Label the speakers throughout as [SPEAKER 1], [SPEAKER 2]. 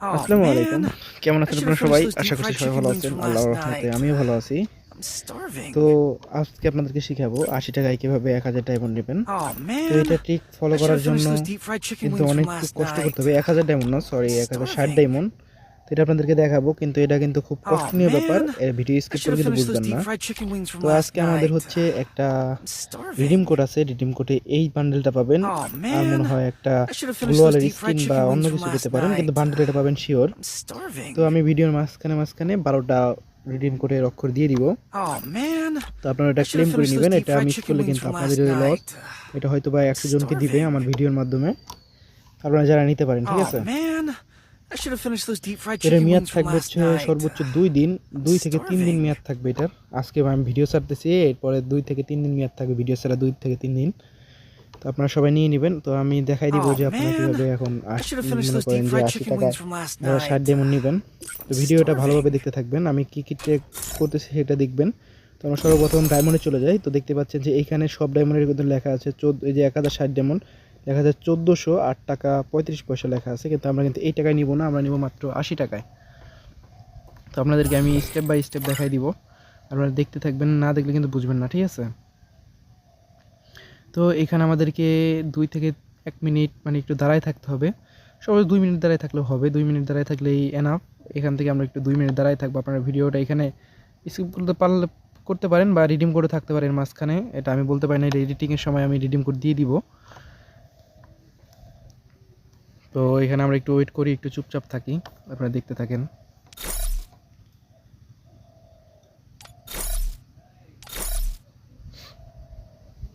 [SPEAKER 1] আসসালামু আলাইকুম। কেমন আছেন আপনারা সবাই? আশা করছি সবাই ভালো আছেন। আল্লাহর রহমতে আমিও ভালো আছি। তো আজকে আপনাদেরকে শিখাবো আশি টাকায় কীভাবে এক হাজার ডায়মন্ড নেবেন। তো এটা ঠিক ফলো করার জন্য কিন্তু অনেক কষ্ট করতে হবে। এক হাজার ডায়মন্ড না সরি এক হাজার ষাট ডায়মন্ড তো এটা আপনাদেরকে দেখাবো কিন্তু এটা কিন্তু খুব কষ্টনীয় ব্যাপার। ভিডিও স্কিপ করে কিন্তু বুঝবেন না। তো আজকে আমাদের হচ্ছে একটা রিডিম কোড আছে রিডিম কোডে এই বান্ডেলটা পাবেন। আর মনে হয় একটা গ্লোয়ালের স্কিন বা অন্য কিছু পেতে পারেন কিন্তু বান্ডেল এটা পাবেন শিওর তো আমি ভিডিওর মাঝখানে মাঝখানে বারোটা রিডিম কোডের অক্ষর দিয়ে দিব। তো আপনারা এটা ক্লেম করে নেবেন এটা মিস করলে কিন্তু আপনাদের লস এটা হয়তো বা একশো জনকে দিবে আমার ভিডিওর মাধ্যমে। আপনারা যারা নিতে পারেন ঠিক আছে? এটার মেয়াদ থাকবে হচ্ছে সর্বোচ্চ দুই দিন দুই থেকে তিন দিন মেয়াদ থাকবে এটার। আজকে আমি ভিডিও ছাড়তেছি এরপরে দুই থেকে তিন দিন মেয়াদ থাকবে ভিডিও ছাড়া দুই থেকে তিন দিন। তো আপনারা সবাই নিয়ে নেবেন তো আমি দেখাই দিব যে আপনারা কীভাবে এখন মনে করেন যে আশি টাকা ষাট ডেমন নেবেন। তো ভিডিওটা ভালোভাবে দেখতে থাকবেন আমি কি কি ট্রেক করতেছি সেটা দেখবেন। তো আমরা সর্বপ্রথম ডায়মন্ডে চলে যাই তো দেখতে পাচ্ছেন যে এইখানে সব ডায়মন্ডের কিন্তু লেখা আছে চোদ্দ এই যে এক হাজার ষাট ডায়মন্ড দেখা যায় চোদ্দোশো আট টাকা পঁয়ত্রিশ পয়সা লেখা আছে, কিন্তু আমরা কিন্তু এই টাকায় নিব না, আমরা নিব মাত্র আশি টাকায়। তো আপনাদেরকে আমি স্টেপ বাই স্টেপ দেখাই দিব। আপনারা দেখতে থাকবেন, না দেখলে কিন্তু বুঝবেন না, ঠিক আছে? তো এখানে আমাদেরকে দুই থেকে এক মিনিট মানে একটু দাঁড়ায় থাকতে হবে। সবাই দুই মিনিট দাঁড়ায় থাকলেও হবে, দুই মিনিট দাঁড়ায় থাকলেই এনাফ এখান থেকে আমরা একটু দুই মিনিট দাঁড়ায় থাকব, আপনার ভিডিওটা এখানে স্কিপ করতে পারলে, করতে পারেন বা রিডিম করে থাকতে পারেন মাঝখানে। এটা আমি বলতে পারি না এডিটিংয়ের সময় আমি রিডিম করে দিয়ে দিব। তো এখানে আমরা একটু ওয়েট করি, একটু চুপচাপ থাকি। আপনারা দেখতে থাকেন।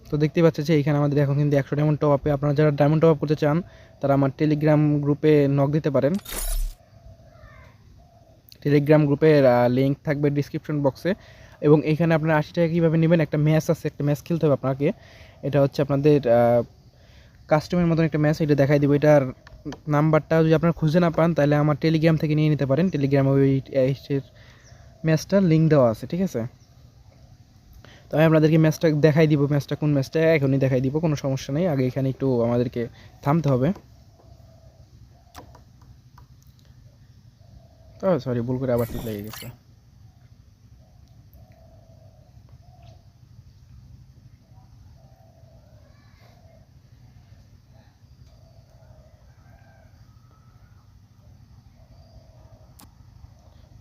[SPEAKER 1] তো দেখতে পাচ্ছেন যে এখানে আমাদের এখন কিন্তু একশো ডায়মন্ড টপ আপে আপনারা যারা ডায়মন্ড টপ আপ করতে চান, তারা আমার টেলিগ্রাম গ্রুপে নক দিতে পারেন। টেলিগ্রাম গ্রুপের লিঙ্ক থাকবে ডিসক্রিপশন বক্সে এবং এখানে আপনারা আশি টাকা কীভাবে নেবেন, একটা ম্যাচ আছে, একটা ম্যাচ খেলতে হবে আপনাকে। এটা হচ্ছে আপনাদের কাস্টমের মতন একটা ম্যাচ, এটা দেখাই দিব। এটার নাম্বারটা যদি আপনারা খুঁজে না পান, তাহলে আমার টেলিগ্রাম থেকে নিয়ে নিতে পারেন। টেলিগ্রামে ওই ম্যাচটার লিঙ্ক দেওয়া আছে, ঠিক আছে? তো আমি আপনাদেরকে ম্যাচটা দেখাই দিব, ম্যাচটা কোন ম্যাচটা, এখনই দেখাই দিব, কোনো সমস্যা নেই। আগে এখানে একটু আমাদেরকে থামতে হবে। সরি ভুল করে আবার ঠিক লেগে গেছে।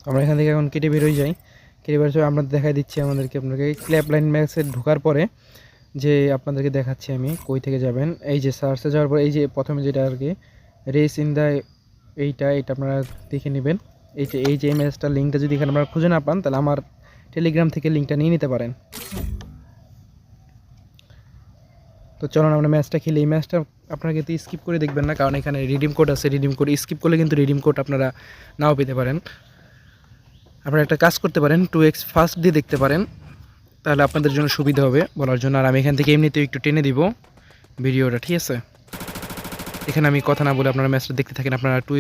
[SPEAKER 1] আমরা এখান থেকে এখন কেটে বেরোই যাই। কেটে বেরোয় আমরা দেখাই দিচ্ছি আমাদেরকে আপনাকে ক্ল্যাপ লাইন ম্যাক্সে ঢোকার পরে যে আপনাদেরকে দেখাচ্ছি আমি কই থেকে যাবেন। এই যে সার্চে যাওয়ার পর এই যে প্রথমে যেটা আর কি রেস ইন দ্য এইটা, এটা আপনারা দেখে নেবেন। এই যে এই যে ম্যাচটার লিঙ্কটা যদি এখানে আপনারা খুঁজে না পান, তাহলে আমার টেলিগ্রাম থেকে লিঙ্কটা নিয়ে নিতে পারেন। তো চলুন আমরা ম্যাচটা খেলি। এই ম্যাচটা আপনারা কিন্তু স্কিপ করে দেখবেন না, কারণ এখানে রিডিম কোড আছে। রিডিম কোড স্কিপ করলে কিন্তু রিডিম কোড আপনারা নাও পেতে পারেন। আপনারা একটা কাজ করতে পারেন টু এক্স ফার্স্ট দিয়ে দেখতে পারেন। তাহলে আপনাদের জন্য সুবিধা হবে বলার জন্য। আর আমি এখান থেকে এমনিতেও একটু টেনে দিব ভিডিওটা, ঠিক আছে? এখানে আমি কথা না বলে আপনারা ম্যাচটা দেখতে থাকেন। আপনারা টু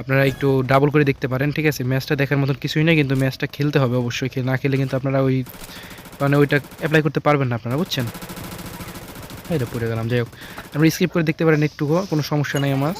[SPEAKER 1] আপনারা একটু ডাবল করে দেখতে পারেন, ঠিক আছে? ম্যাচটা দেখার মতন কিছুই না কিন্তু ম্যাচটা খেলতে হবে অবশ্যই। খেলে না খেলে কিন্তু আপনারা ওই মানে ওইটা অ্যাপ্লাই করতে পারবেন না আপনারা, বুঝছেন? এটা পড়ে গেলাম, যাই হোক। আপনারা স্কিপ করে দেখতে পারেন একটুকু, কোনো সমস্যা নেই আমার।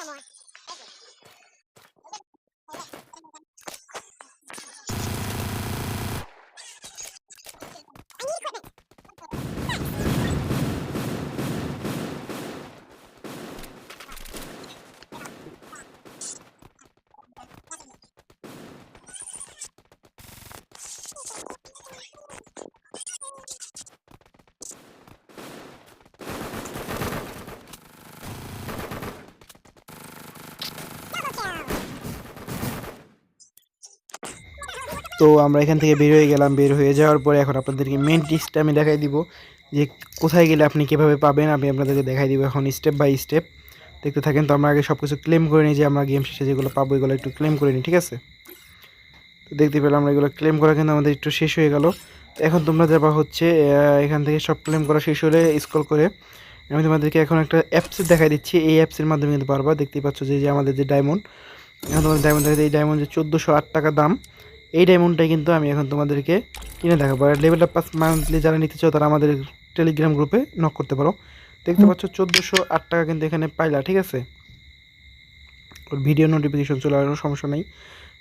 [SPEAKER 1] Come on. তো আমরা এখান থেকে বের হয়ে গেলাম। বের হয়ে যাওয়ার পরে এখন আপনাদেরকে মেন টিপসটা আমি দেখাই দিব যে কোথায় গেলে আপনি কীভাবে পাবেন, আমি আপনাদেরকে দেখাই দিব এখন স্টেপ বাই স্টেপ দেখতে থাকেন, তো আমরা আগে সব কিছু ক্লেম করে নিই যে আমরা গেম শেষে যেগুলো পাবো, এগুলো একটু ক্লেম করে নিই, ঠিক আছে? তো দেখতে পেলাম আমরা এগুলো ক্লেম করা কিন্তু আমাদের একটু শেষ হয়ে গেল। এখন তোমরা যাবা হচ্ছে এখান থেকে সব ক্লেম করা শেষ হলে স্কল করে। আমি তোমাদেরকে এখন একটা অ্যাপস দেখাই দিচ্ছি, এই অ্যাপসের মাধ্যমে কিন্তু পারবা দেখতেই পাচ্ছ যে আমাদের যে ডায়মন্ড এখন তোমাদের ডায়মন্ড দেখাই এই ডায়মন্ড যে চোদ্দোশো আট টাকা দাম। এই ডায়মন্ডটাই কিন্তু আমি এখন তোমাদেরকে কিনে দেখাবো। আর লেভেল আপ পাস মান্থলি যারা নিতে চাও তারা আমাদের টেলিগ্রাম গ্রুপে নক করতে পারো। দেখতে পাচ্ছ চোদ্দোশো আট টাকা কিন্তু এখানে পাইলা ঠিক আছে? ওর ভিডিও নোটিফিকেশন চলে আসলো সমস্যা নেই।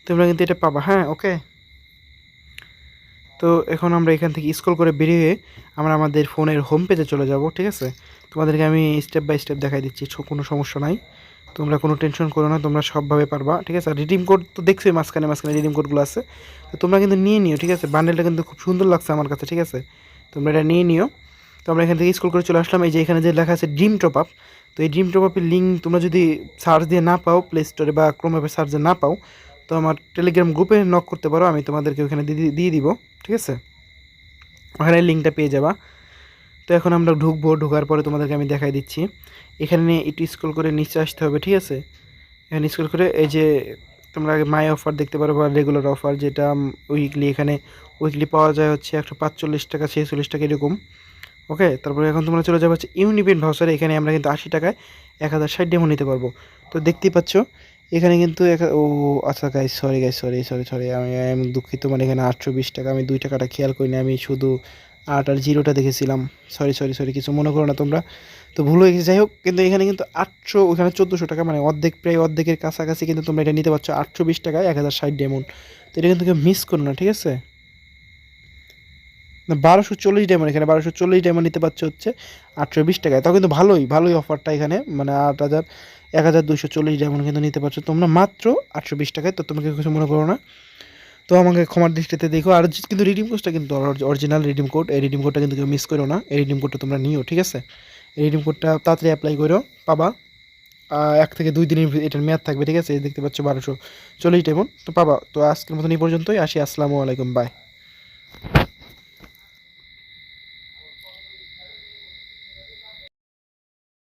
[SPEAKER 1] তোমরা কিন্তু এটা পাবা হ্যাঁ ওকে তো এখন আমরা এখান থেকে স্ক্রল করে বেরিয়ে আমরা আমাদের ফোনের হোম পেজে চলে যাব ঠিক আছে? তোমাদেরকে আমি স্টেপ বাই স্টেপ দেখাই দিচ্ছি কোনো সমস্যা নাই। তোমরা কোনো টেনশন করো না, তোমরা সবভাবে পারবা, ঠিক আছে? রিডিম কোড তো দেখছোই মাঝখানে মাঝখানে রিডিম কোডগুলো আছে। তো তোমরা কিন্তু নিয়ে নিও, ঠিক আছে? বান্ডেলটা কিন্তু খুব সুন্দর লাগছে আমার কাছে, ঠিক আছে? তোমরা এটা নিয়ে নিও। তো আমরা এখান থেকে স্কুল করে চলে আসলাম। এই যে এখানে যে লেখা আছে ড্রিম টপ আপ তো এই ড্রিম টপ আপের লিঙ্ক তোমরা যদি সার্চ দিয়ে না পাও প্লে স্টোরে বা ক্রোম অ্যাপে সার্চ দিয়ে না পাও, তো আমার টেলিগ্রাম গ্রুপে নক করতে পারো। আমি তোমাদেরকে ওখানে দিয়ে দিব, ঠিক আছে? ওখানে লিঙ্কটা পেয়ে যাবা। তো এখন আমরা ঢুকবো, ঢোকার পরে তোমাদেরকে আমি দেখাই দিচ্ছি। এখানে একটু স্কুল করে নিচে আসতে হবে, ঠিক আছে? এখানে স্কুল করে এই যে তোমরা আগে মাই অফার দেখতে পারো বা রেগুলার অফার যেটা উইকলি এখানে উইকলি পাওয়া যায় হচ্ছে একশো পাঁচচল্লিশ টাকা, ছেচল্লিশ টাকা এরকম। ওকে? তারপরে এখন তোমরা চলে যাবে হচ্ছে ইউনিপেন্ট ভাউচারে এখানে আমরা কিন্তু আশি টাকায় এক হাজার ষাট ডেমো নিতে পারব। তো দেখতেই পাচ্ছ, এখানে কিন্তু এক- ও আচ্ছা guy sorry guy sorry sorry sorry আমি আমি দুঃখিত মানে এখানে আটশো বিশ টাকা, আমি দুই টাকাটা খেয়াল করিনি, আমি শুধু আট আর জিরোটা দেখেছিলাম। সরি সরি সরি কিছু মনে করো না তোমরা। তো ভুল হয়ে গেছে। যাই হোক, কিন্তু এখানে কিন্তু আটশো, ওখানে চোদ্দোশো টাকা মানে অর্ধেক, প্রায় অর্ধেকের কাছাকাছি কিন্তু তোমরা এটা নিতে পারছ। আটশো বিশ টাকায় এক হাজার ষাট ডেমন তো এটা কিন্তু কেউ মিস করো না, ঠিক আছে? বারোশো চল্লিশ ডায়মন্ড এখানে, বারোশো চল্লিশ ডায়মন্ড নিতে পারছ হচ্ছে আটশো বিশ টাকায়। তাও কিন্তু ভালোই ভালোই অফারটা এখানে। মানে আট হাজার, এক হাজার দুশো চল্লিশ ডায়মন্ড কিন্তু নিতে পারছ। তোমরা মাত্র আটশো বিশ টাকায়, তো তোমাকে কিছু মনে করো না। তো আমাকে ক্ষমার দৃষ্টিতে দেখো। আর কিন্তু রিডিম কোডটা কিন্তু অরিজিনাল রিডিম কোড এই রিডিম কোডটা কিন্তু কেউ মিস করো না। এই রিডিম কোডটা তোমরা নিও, ঠিক আছে? এই রিডিম কোডটা তাড়াতাড়ি অ্যাপ্লাই করো, পাবা। এক থেকে দুই দিনের এটার মেয়াদ থাকবে, ঠিক আছে? দেখতে পাচ্ছ বারোশো চল্লিশ টাইম তো পাবা। তো আজকের মতন এই পর্যন্তই, আসি, আসসালামু আলাইকুম বাই